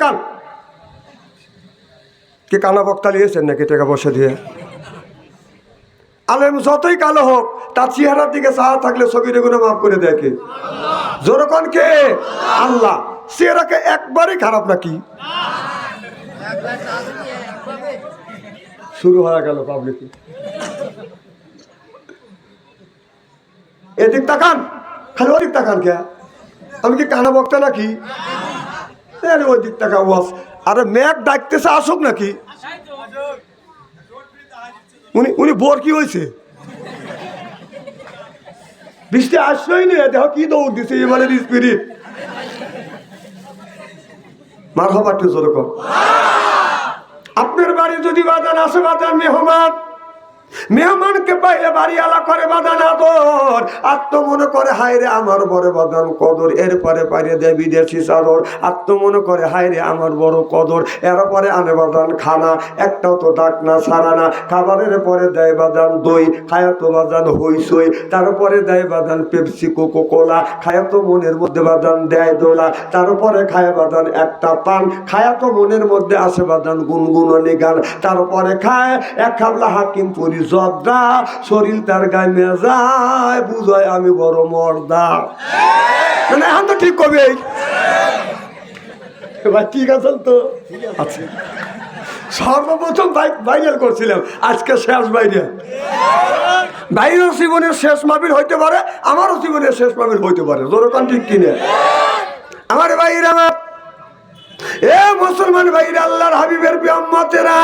তাকান কি কানা বক্তা নিয়েছেন নাকি টাকা বসে দিয়ে? আলেম, যতই কালো হোক, তার চেহারার দিকে চাহা থাকলে সগিরে গুলো মাফ করে দেয় কে? জোরকন কে? আল্লাহ। চেহারাকে একবারই খারাপ নাকি? শুরু হয়ে গেল পাবলিক এদিক তাকান। খালি ওদিক তাকান কে? আমি কি কানা বক্তা নাকি? আরে ওই দিক টাকা আরে ডাকতেছে, আসুক নাকি? উনি উনি বোর কি হয়েছে বৃষ্টি আসলোই নেই দেখো কি দৌড় দিছে এবারে স্পিরিট মার হবার আপনার বাড়ি যদি বাজান আসে বাজান মেহমান মেহমানকে পাইলে বাড়ি আলা করে বাদান আদর আত্ম মনে করে হায়রে আমার বড় বাদান কদর। এরপরে পারে দেয় বিদেশি চাদর। আত্ম মনে করে হায়রে আমার বড় কদর। এরপরে আনে বাদান খানা। একটাও তো ডাক না, সারা না। খাবারের পরে দেয় বাদান দই। খায়াতো বাদান হইসই তারপরে দেয় বাদান পেপসি কোকো কোলা খায়াতো মনের মধ্যে বাদান দেয় দোলা। তারপরে খায় বাদান একটা পান। খায়াতো মনের মধ্যে আসে বাদান গুনগুননি গান। তারপরে খায় এক খাবলা হাকিম পুরি জর্দা, শরীর তার গায়ে মেজায় বুঝায় আমি বড় মর্দা। মানে এখন তো ঠিক কবে এবার ঠিক আছেন তো? আচ্ছা। সর্বপ্রথম ভাইরাল করছিলাম, আজকে শেষ বাইরে বাইরের জীবনের শেষ মাবিল হইতে পারে, আমারও জীবনের শেষ মাবিল হইতে পারে, জোরকান ঠিক কিনে? আমার বাইরে আমার এ মুসলমান ভাইরা, আল্লাহর হাবিবের বিয়াম্মতেরা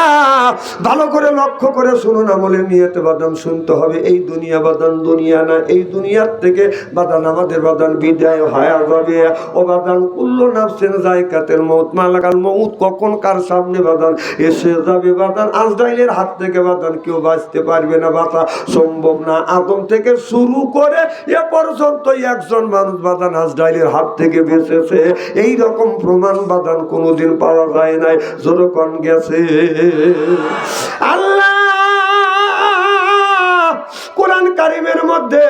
ভালো করে লক্ষ্য করে শুনুন আমলে নিয়েতে বাদান শুনতে হবে। এই দুনিয়া বাদান দুনিয়া না, এই দুনিয়ার থেকে বাদান আমাদের বাদান বিদায় হয়ে যাবে। ও বাদান কুল্ল নাফসেন জায়কাতের মৌত মালাকাল মৌত কখন কার সামনে বাদান এসে যাবে বাদান আজরাইলের হাত থেকে বাদান কেউ বাঁচতে পারবে না, বাঁচা সম্ভব না। আদম থেকে শুরু করে এ পর্যন্ত একজন মানুষ বাদান আজরাইলের হাত থেকে বেঁচেছে। এই রকম প্রমাণ বাদান কোনোদিন পাওয়া যায় নাই জোরকন গেছে। আল্লাহ কোরআন কারিমের মধ্যে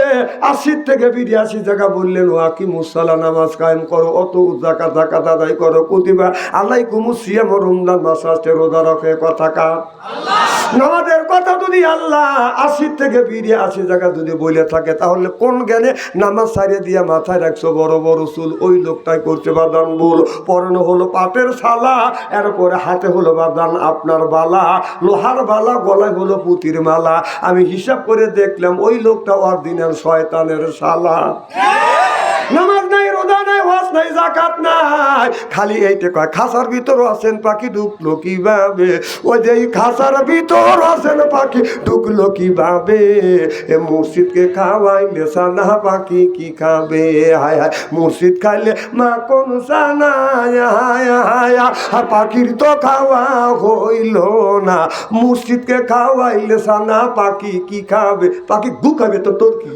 আশি থেকে বিরিয়াশি জায়গা বললেন ও আকি মুসালা নামাজ কায়েম করো অত জাকা জাকা দাদাই করো কুতিবা আল্লাহ কুমু সিয়াম রমজান মাস আসতে রোজা রাখে কথা কা নামাজের কথা যদি আল্লাহ আশি থেকে বিরিয়ে আশি জায়গা যদি বলে থাকে তাহলে কোন জ্ঞানে নামাজ সারিয়ে দিয়ে মাথায় রাখছো বড় বড় চুল ওই লোকটাই করছে বাদান ভুল পরনে হলো পাটের শালা এরপরে হাতে হলো বাদান আপনার বালা লোহার বালা গলায় হলো পুতির মালা। আমি হিসাব করে দেখলাম ওই লোকটা অরিজিনাল শয়তানের শালা। নামাজ নাই রোজা নাই, জাকাত নাই। খালি এইটা কয়, খাসার ভিতর আছেন পাখি, ঢুকলো কীভাবে? ওই যে খাসার ভিতর আছেন পাখি, ঢুকলো কীভাবে? এ মুর্শিদকে খাওয়াইলে সানা পাখি কি খাবে? হায় হায় মুর্শিদ খাইলে মা কোন সানা? হায় পাখির তো খাওয়া হইল না। মুর্শিদকে খাওয়াইলে সানা পাখি কি খাবে? পাখি গু খাবে তো তোর কি?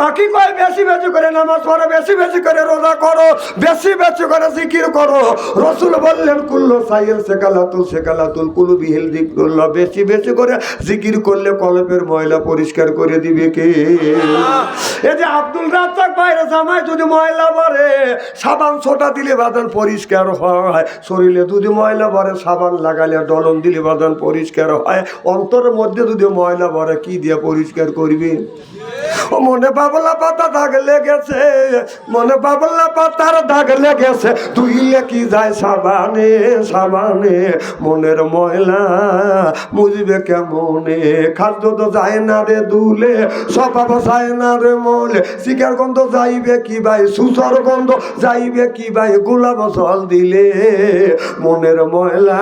পাখি কয়, বেশি বেশি করে নামাজ পড়ো, বেশি বেশি করে রোজা করো, বেশি বেশি করে জিকির করো। রসুল বললেন, কুল্লো সাইল শেখালাতুল শেখালাতুল কুলু বিহিল দিকুল্লাহ বেশি বেশি করে জিকির করলে কলপের ময়লা পরিষ্কার করে দিবে কে? এই যে আব্দুল রাজ্জাক বাইরে জামাই যদি ময়লা ভরে, সাবান ছোটা দিলে বাদান পরিষ্কার হয়। শরীরে যদি ময়লা ভরে, সাবান লাগালে ডলন দিলে বাদান পরিষ্কার হয়। অন্তরের মধ্যে যদি ময়লা ভরে, কি দিয়ে পরিষ্কার করবি? ও মনে বাবলা পাতা দাগ লেগেছে, মনে বাবলা পাতার দাগ লেগেছে। ধুইলে কি যায় সাবানে সাবানে, মনের ময়লা মুজবে কেমনে? খাদ্য তো যায় না রে দুলে, স্বভাব যায় না রে মলে। শিকার গন্ধ যাইবে কি ভাই? সুসর গন্ধ যাইবে কি ভাই? গোলাপ জল দিলে মনের ময়লা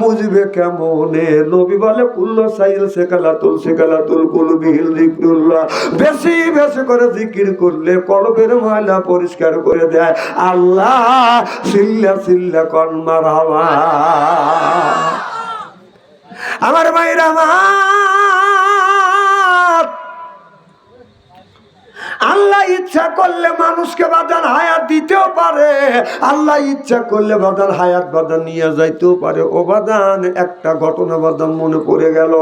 মুজবে কেমনে? নবী বলে, কুল্লো সাইল সেকালা তুল সেকালা তুল কুল বিহিল দিকুল্লাহ বেশি বেশি করে জিকির করলে কলবের ময়লা পরিষ্কার করে দেয়। আল্লাহ সিল্লা সিল্লা কন হাওয়া। আমার মায়ের আমার আল্লাহ ইচ্ছা করলে মানুষকে বাজার হায়াত দিতেও পারে। আল্লাহ ইচ্ছা করলে বাদান হায়াত বাদান নিয়ে যাইতেও পারে। ও বাদান একটা ঘটনা বাদান মনে পড়ে গেল।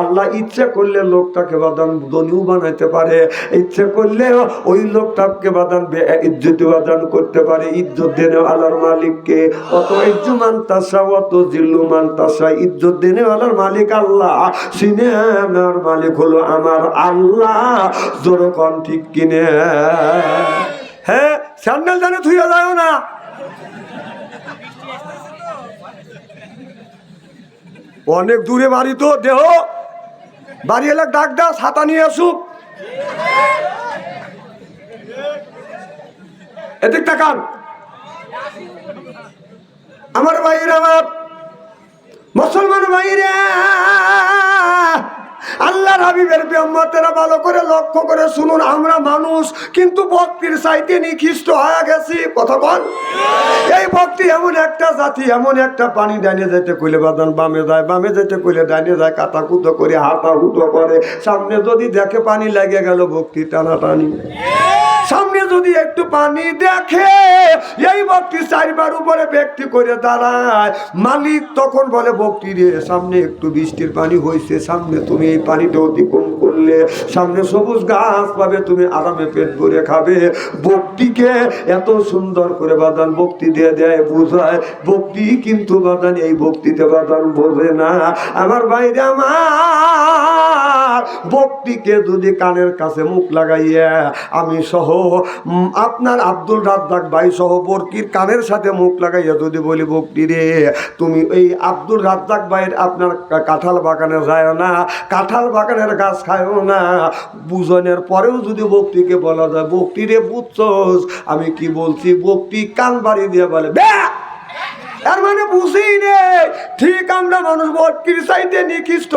আল্লাহ ইচ্ছা করলে লোকটাকে বাদান ধনীও বানাইতে পারে। ইচ্ছা করলে ওই লোকটাকে বাদান ইজ্জতি বাদান করতে পারে। ইজ্জত দেনে আল্লাহর মালিককে। অত ইজ্জুমান তাসা অত জিল্লুমান তাসা ইজ্জত দেনে আল্লাহর মালিক আল্লাহ। সিনেমার মালিক হলো আমার আল্লাহ। জোরকন ঠিক কিনে হ্যাঁ স্যান্ডেল জানে থুয়ে যাও না। অনেক দূরে বাড়ি তো, দেহ। বাড়ি এলাক ডাক দাও ছাতা নিয়ে আসুক। এদিক তাকান। আমার ভাইয়ের আমার মুসলমান ভাইরা আল্লাহর হাবিবের ব্রহ্মতেরা ভালো করে লক্ষ্য করে শুনুন, আমরা মানুষ, কিন্তু ভক্তির সাইতে নিখিষ্ট হয়ে গেছি। কথা বল। এই ভক্তি এমন একটা জাতি, এমন একটা পানি ডাইনে যাইতে কইলে বাদান বামে যায়, বামে যেতে কইলে ডাইনে যায় কাটা কুতো করে হাতা হুতো করে। সামনে যদি দেখে পানি লেগে গেল, ভক্তি টানা টানি যদি একটু পানি দেখে, এই ভক্তি চারবার উপরে ব্যক্তি করে দাঁড়ায়। মালিক তখন বলে ভক্তি রে, সামনে একটু বৃষ্টির পানি হয়েছে সামনে তুমি এই পানিটা অতিক্রম করলে, সামনে সবুজ গাছ পাবে, তুমি আরামে পেট ভরে খাবে। ভক্তিকে এত সুন্দর করে বাদান ভক্তি দিয়ে দেয়, বুঝায় ভক্তি কিন্তু বাদান এই ভক্তিতে বাদান বোঝে না। আমার বাইরে আমার ভক্তিকে যদি কানের কাছে মুখ লাগাইয়া, আমি সহ আপনার আব্দুল রাজ্জাক ভাই সহ কানের সাথে মুখ লাগাইয়া যদি বলি ভক্তি রে, তুমি এই আব্দুল রাজ্জাক ভাইয়ের আপনার কাঁঠাল বাগানে যায় না, কাঁঠাল বাগানের গাছ খায়ও না। বুঝনের পরেও যদি ভক্তিকে বলা যায় ভক্তি রে বুঝছ আমি কি বলছি? ভক্তি কান বাড়ি দিয়ে বলে ব্যাহ তার মানে বুঝি নে ঠিক আমরা মানুষ ভক্তির চাইতে নিকৃষ্ট।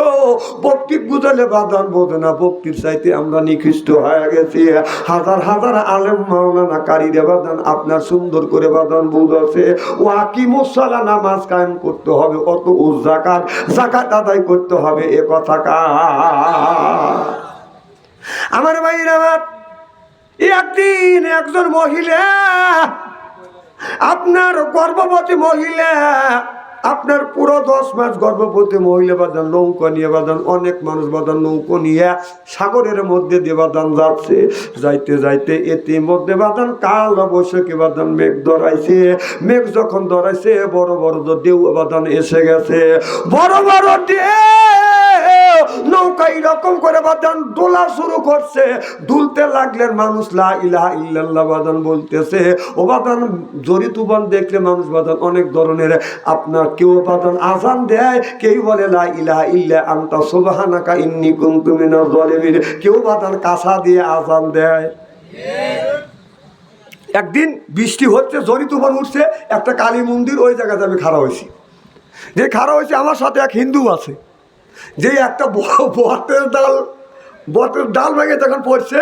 ভক্তি বুঝালে বাদান বোঝে না, ভক্তির চাইতে আমরা নিকৃষ্ট হয়ে গেছি। হাজার হাজার আলেম মাওলানা কারিরে বাদান, আপনার সুন্দর করে বাদান বুঝাছে। ও আকি মুসালা নামাজ কায়েম করতে হবে, অত ও জাকাত জাকাত আদায় করতে হবে, এ কথা কা আমার ভাইরা একদিন একজন মহিলা আপনার গর্ভবতী মহিলা, আপনার পুরো দশ মাস গর্ভবতী মহিলা বাদান, নৌকা নিয়ে বাদান, অনেক মানুষ বাদান নৌকো নিয়ে সাগরের মধ্যে দিয়ে বাদান যাচ্ছে। যাইতে যাইতে এতে মধ্যে বাদান কাল অবশ্যই বাদান মেঘ ধরাইছে। মেঘ যখন ধরাইছে, বড় বড় দেউ বাদান এসে গেছে। বড় বড় ঢেউ নৌকা এরকম করে বাদান দোলা শুরু করছে। দুলতে লাগলেন মানুষ, লা ইলাহা ইল্লাল্লাহ বাদান বলতেছে। ও বাদান জরি তুবান দেখলে মানুষ বাদান অনেক ধরনের। আপনার কেউ বাদান আজান দেয়, কেউ বলে, লা ইলাহা ইল্লা আনতা সুবহানাকা ইন্নী কুনতু মিনাজ জালিমিন কেউ বাদান কাঁসা দিয়ে আজান দেয়। একদিন বৃষ্টি হচ্ছে জরি তুফান উঠছে, একটা কালী মন্দির ওই জায়গাতে আমি খাড়া হয়েছি। যে খাড়া হয়েছে, আমার সাথে এক হিন্দু আছে। যে একটা বটের ডাল বটের ডাল ভেঙে যখন পড়ছে,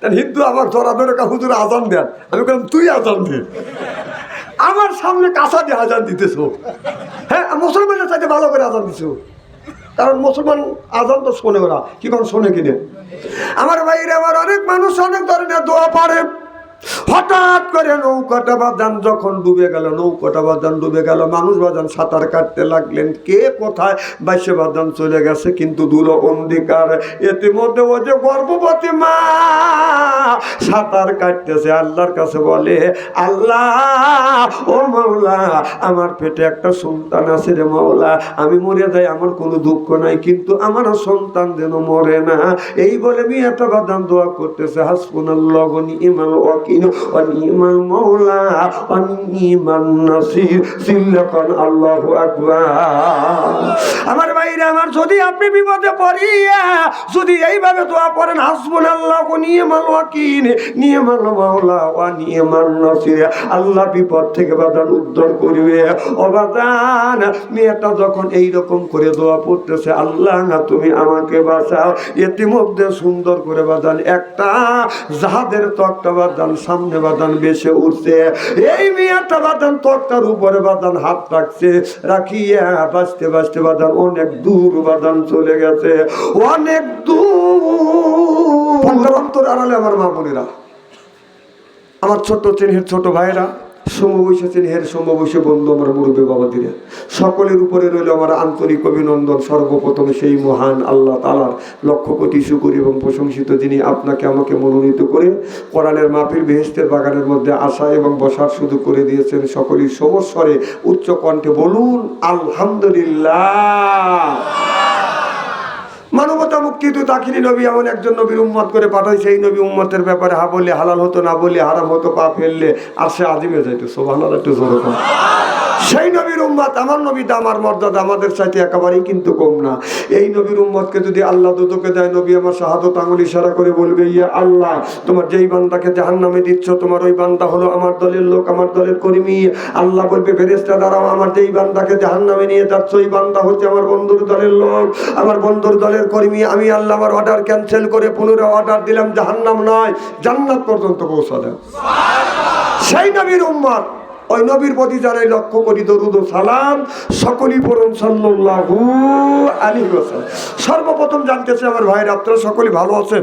তখন হিন্দু আমার ধরা ধরে হুজুর আজান দেন। আমি বললাম তুই আজান দে। আমার সামনে কাঁচা দিয়ে আজান দিতেছ। হ্যাঁ মুসলমানের সাথে ভালো করে আজান দিছ। কারণ মুসলমান আজান তো শোনে ওরা। কি করে শোনে কিনে? আমার বাইরে আমার অনেক মানুষ অনেক ধরনের দোয়া পারে। হঠাৎ করে নৌকাটা বাদান যখন ডুবে গেল, নৌকাটা বাদান ডুবে গেল, মানুষ বাদান সাঁতার কাটতে লাগলেন, কে কোথায় বাইশে বাদান চলে গেছে, কিন্তু দূর অন্ধকার। ইতিমধ্যে ও যে গর্ভবতী মা সাঁতার কাটতেছে, আল্লাহর কাছে বলে, আল্লাহ, ও মাওলা, আমার পেটে একটা সন্তান আছে রে মাওলা, আমি মরে যাই, আমার কোনো দুঃখ নাই, কিন্তু আমার সন্তান যেন মরে না। এই বলে মেয়েটা বাদান দোয়া করতেছে হাসপুনাল্লাহ নিমাল ওয়াকিল ওয়া নিমাল মাওলা ওয়া নিমান নাসির, সিল্লাকান আল্লাহু আকবার। আমার ভাইরা, আমার যদি আপনি বিপদে পড়িয়া, যদি এইভাবে দোয়া করেন, হাসবুনাল্লাহ নিয়মাল ওয়াকিল, নিয়মাল মাওলা ওয়া নিয়মাল নাসির, আল্লাহ বিপদ থেকে বাদান উদ্ধার করবে। ও বাদান মেয়েটা যখন এই রকম করে দোয়া পড়তেছে আল্লাহ না, তুমি আমাকে বাঁচাও। ইতিমধ্যে সুন্দর করে বাদান একটা জাহাদের তক্তা বাদান সামনে বাদান বেসে উঠছে। এই মেয়েটা বাদান তক্তার উপরে বাদান হাত রাখছে, রাখিয়া বাঁচতে বাঁচতে বাদান অনেক দূর বাদান চলে গেছে। অনেক দূর। আড়ালে আমার মা বোনেরা, আমার ছোট চিনহের ছোট ভাইরা সমবৈশাছেন হের সমবৈশ্য বন্ধু আমার মুরব্বী বাবা দিনে সকলের উপরে রইল আমার আন্তরিক অভিনন্দন। সর্বপ্রথম সেই মহান আল্লাহ তালার লক্ষ কোটি শুকুর এবং প্রশংসিত যিনি আপনাকে আমাকে মনোনীত করে কোরআনের মাহফিল বেহেস্তের বাগানের মধ্যে আসা এবং বসার সুযোগ করে দিয়েছেন। সকলের সমস্বরে উচ্চ কণ্ঠে বলুন, আলহামদুলিল্লাহ। মানবতা মুক্তি তো তাকিনি নবী, এমন একজন নবীর উম্মত করে পাঠাই সেই নবী উম্মতের ব্যাপারে হা বললে হালাল হতো, না বললে হারাম হতো, পা ফেললে আর সে আজিমে যাইতো সোভানার একটু জোর। সেই নবীর উম্মত, আমার নবী আমার মর্যাদা, আমাদের সাথে একেবারেই কিন্তু কম না। এই নবীর উম্মতকে যদি আল্লাহ দুটোকে দেয়, নবী আমার শাহাদত আঙুল ইশারা করে বলবে ইয়ে আল্লাহ, তোমার যেই বান্দাকে জাহান নামে দিচ্ছ, তোমার ওই বান্দা হলো আমার দলের লোক, আমার দলের কর্মী। আল্লাহ বলবে ফেরেস্তা দাঁড়াও, আমার যেই বান্দাকে জাহান নামে নিয়ে যাচ্ছ ওই বান্দা হচ্ছে আমার বন্ধুর দলের লোক, আমার বন্ধুর দলের কর্মী। আমি আল্লাহ আমার অর্ডার ক্যান্সেল করে পুনরায় অর্ডার দিলাম, জাহান্নাম নয়, জান্নাত পর্যন্ত পৌঁছা সেই নবীর উম্মত ওই নবীর প্রতি যারাই লক্ষ্য করি দরুদ সালাম, সকলই পড়ুন সাল্লু আলী হোসেন সর্বপ্রথম জানতেছে আমার ভাইয়ের আপনারা সকলেই ভালো আছেন?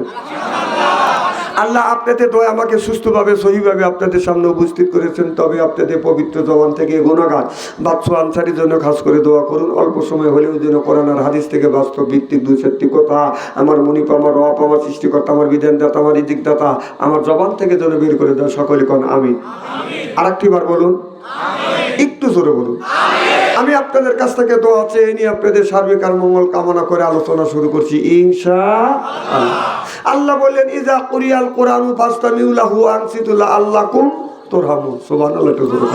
আল্লাহ আপনাদের দয়া আমাকে সুস্থভাবে, সহিভাবে আপনাদের সামনে উপস্থিত করেছেন। তবে আপনাদের পবিত্র জবান থেকে গুণাগান বাচ্চু আনসারির জন্য খাস করে দোয়া করুন। অল্প সময় হলেও যেন কোরআন আর হাদিস থেকে বাস্তব ভিত্তিক দুই সত্যি কথা, আমার মনিপ আমার রপ আমার সৃষ্টিকর্তা, আমার বিধানদাতা, আমার ইদিকদাতা আমার জবান থেকে যেন বের করে দেওয়া সকলে কন আমি আর বার বলুন, একটু জোরে বলুন। আমি আপনাদের কাছ থেকে দোয়া চেয়ে নিয়ে আপনাদের সার্বিক আর মঙ্গল কামনা করে আলোচনা শুরু করছি। ইনশা আল্লাহ। আল্লাহ বললেন ইজা কুরিয়াল কোরআন ফাস্তামিউলাহু আনসিতুল্লাহ আল্লাহ কুম সুবহানাল্লাহ, একটু জোরে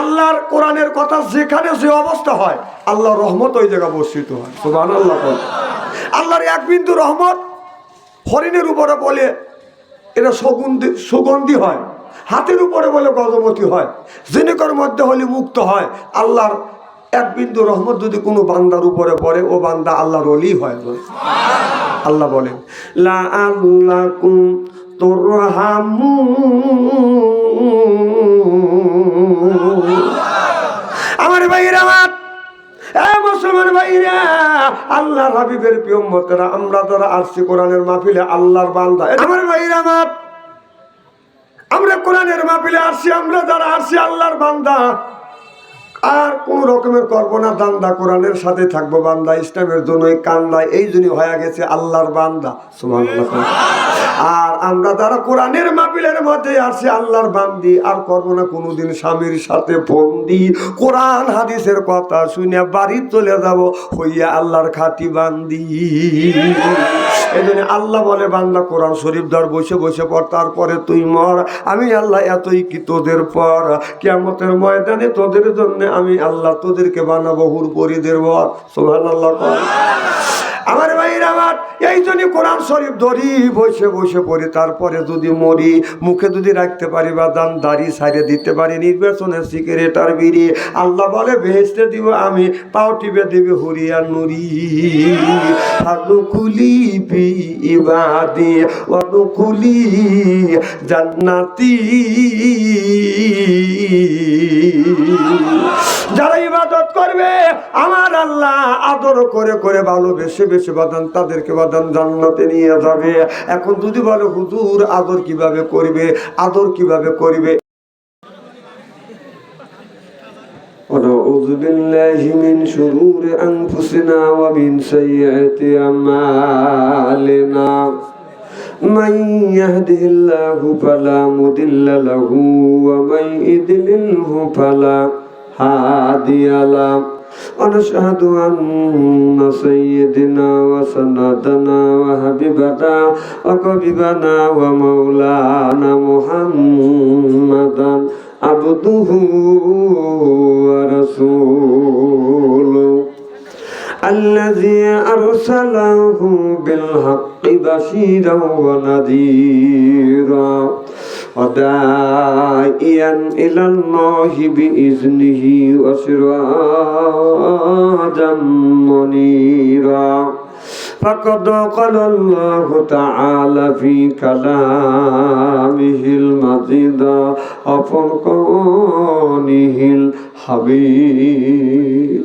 আল্লাহর কোরআনের কথা যেখানে যে অবস্থা হয়, আল্লাহর রহমত ওই জায়গা বর্ষিত হয়। সুবহানাল্লাহ বল। আল্লাহর এক বিন্দু রহমত হরিণের উপরে বলে, এটা সুগন্ধি সুগন্ধি হয়। হাতের উপরে বলে গজমতি হয়। জিনিকর মধ্যে হলে মুক্ত হয়। আল্লাহর এক বিন্দু রহমত যদি কোনো বান্দার উপরে পড়ে, ও বান্দা আল্লাহর অলি হয়। আল্লাহ বলেন, লা আমার ভাইয়ের, আমার ভাইরা হাবিবের আমরা কোরআনের মাহফিলে আল্লাহর বান্দা আমার ভাইরা আমার আমরা কোরআনের মাহফিলে আসছি আমরা যারা আসছি আল্লাহর বান্দা আর কোন রকমের করব না দান্দা কোরআনের সাথে থাকব বান্দা, ইসলামের জন্যই কান্দা এই জন্য হয়ে গেছে আল্লাহর বান্দা, সুবহানাল্লাহ। আর আমরা যারা কোরআনের মাহফিলের মধ্যে আসছি আল্লাহর বান্দি, আর করব না কোনোদিন স্বামীর সাথে বন্দি কোরআন, হাদিসের কথা শুনে বাড়ি চলে যাব, হইয়া আল্লাহর খাতি বান্দি। এই জন্য আল্লাহ বলে, বান্দা, কোরআন শরীফ ধর, বসে বসে পর তারপরে তুই মর। আমি আল্লাহ এতই কি তোদের পর কেমতের ময়দানে তোদের জন্য আমি আল্লাহ তোদেরকে বানাবো হুর পরি দেবো সোহান আল্লাহ আমার আমার এই জন্য কোরআন শরীফ ধরি, বসে বসে পড়ি। তারপরে যদি মরি, মুখে যদি রাখতে পারি বা দান, দাড়ি সাইডে দিতে পারি নির্বাচনের সিগারেট বিড়ি। আল্লাহ বলে ভেসতে দিব আমি, পাও টিপে দিবে হুরিয়ার নুরি। বি ইবাদি অনুকুলি জান্নাতি। যারা ইবাদত করবে আমার আল্লাহ আদর করে করে ভালোবেসে বেশি বাদান তাদেরকে বাদান জান্নাতে নিয়ে যাবে এখন যদি বলে হুজুর আদর কিভাবে করবে আদর কিভাবে করবে ونعوذ بالله من شرور أنفسنا ومن سيئات أعمالنا من يهده الله فلا مضل له ومن يضلله فلا هادي له ونشهد أن سيدنا وسندنا وحبيبنا وقريبنا ومولانا محمدا عبده ورسوله الذي أرسله بالحق بشيرا ونذيرا وداعيا إلى الله بإذنه وسراجا منيرا فقد قال الله تعالى في كلامه المجيد وفرقانه الحبيب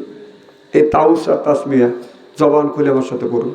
এই তাউসা তাসমিয়া জবান খুলে আমার সাথে করুন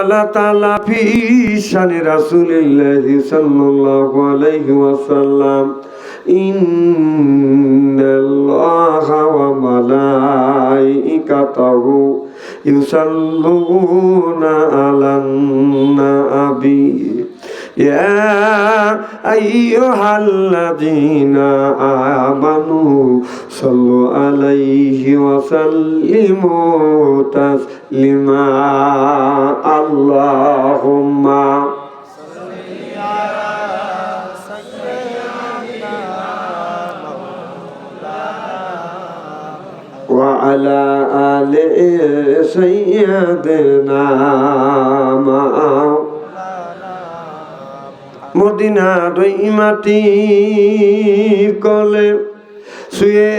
وقال تعالى في شان رسول الله صلى الله عليه وسلم إن الله وملائكته يصلون على النبي يا أيها الذين آمنوا صلوا عليه وسلموا تسليما. اللهم وعلى آل سيدنا معه মদিনার মাটি কলে শুয়ে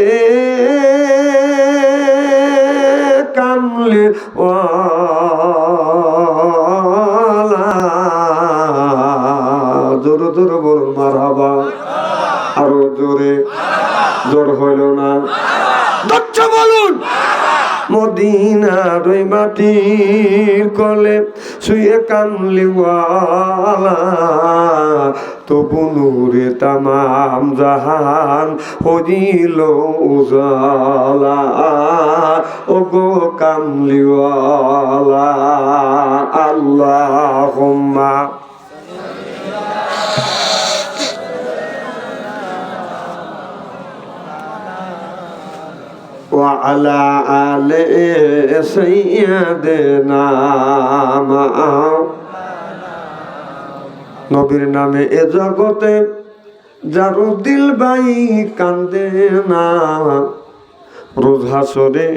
কামলে জোরে জোরে বলুন মার হাবা আরও জোরে। জোর হইল না দক্ষ বলুন মদিনার ওই মাটির কলে শুয়ে কামলিওয়ালা তবু নূরে তামাম জাহান হরিল উজালা। ও গো কামলিওয়ালা আল্লাহ وعلى آل سيدنا معه নবীর নামে এ জগতে যারু দিল বাই কান্দে না রোজ হাসরে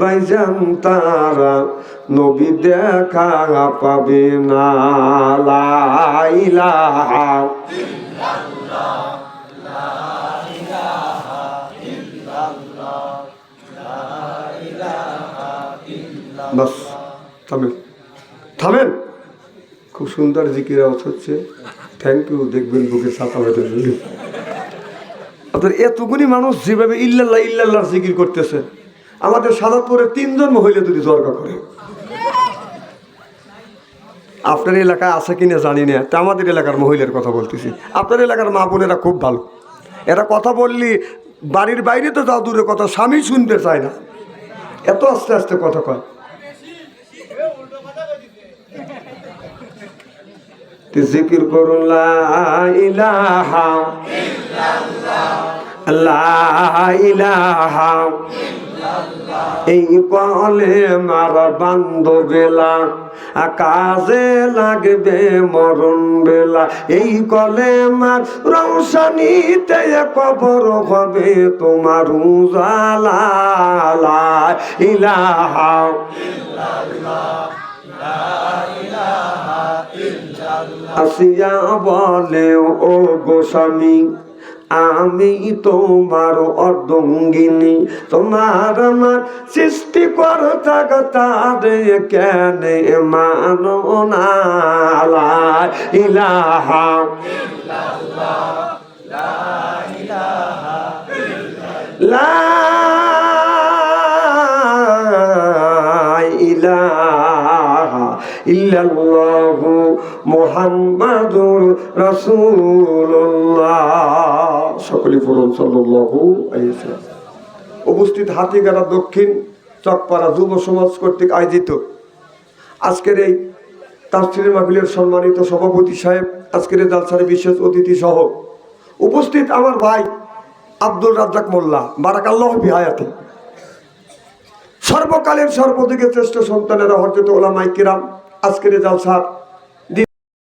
বাইজান তারা নবী দেখা পাবে না লা বাস, থামেন। থামেন। খুব সুন্দর জিকির হচ্ছে। থ্যাংক ইউ দেখবেন বুকে ছাতা হয়ে আপনার এতগুনি মানুষ যেভাবে ইল্লাল্লাহ ইল্লাল্লাহ জিকির করতেছে, আমাদের সাদাতপুরে তিনজন মহিলা দুটি দরকার করে। আপনার এলাকায় আছে কি না জানি না, তা আমাদের এলাকার মহিলার কথা বলতেছি। আপনার এলাকার মা বোনেরা খুব ভালো। এরা কথা বললি, বাড়ির বাইরে তো যাও দূরে কথা, স্বামী শুনতে চায় না। এত আস্তে আস্তে কথা কয়। জিকির করুন ইলাহা ইলাহা এই কলে মার বান্ধবেলা কাজে লাগবে মরণ বেলা। এই কলে মার রৌশানিতে কবর হবে তোমার উজালা লা ইলাহা। আসিয়া বলে, ও গোস্বামী আমি তোমার অর্ধঙ্গিনী। তোমার আমার সৃষ্টি কর থাক তারে কেন মানো না ইলাহা। লা ইল্লাল্লাহু মুহাম্মাদুর রাসূলুল্লাহ। সকলে পড়ুন, সাল্লাল্লাহু আলাইহি উপস্থিত হাতিগাড়া দক্ষিণ, চকপাড়া যুব সমাজ কর্তৃক আয়োজিত। আজকের এই তাফসিরের মাহফিলের সম্মানিত সভাপতি সাহেব, আজকের জালসারে বিশেষ অতিথি সহ উপস্থিত আমার ভাই আব্দুল রাজ্জাক মোল্লা, বারাকাল্লাহ বিহায়াতে সর্বকালের সর্বদিকে শ্রেষ্ঠ সন্তানেরা হরজত ওলামাই কিরাম আজকের এই জালসার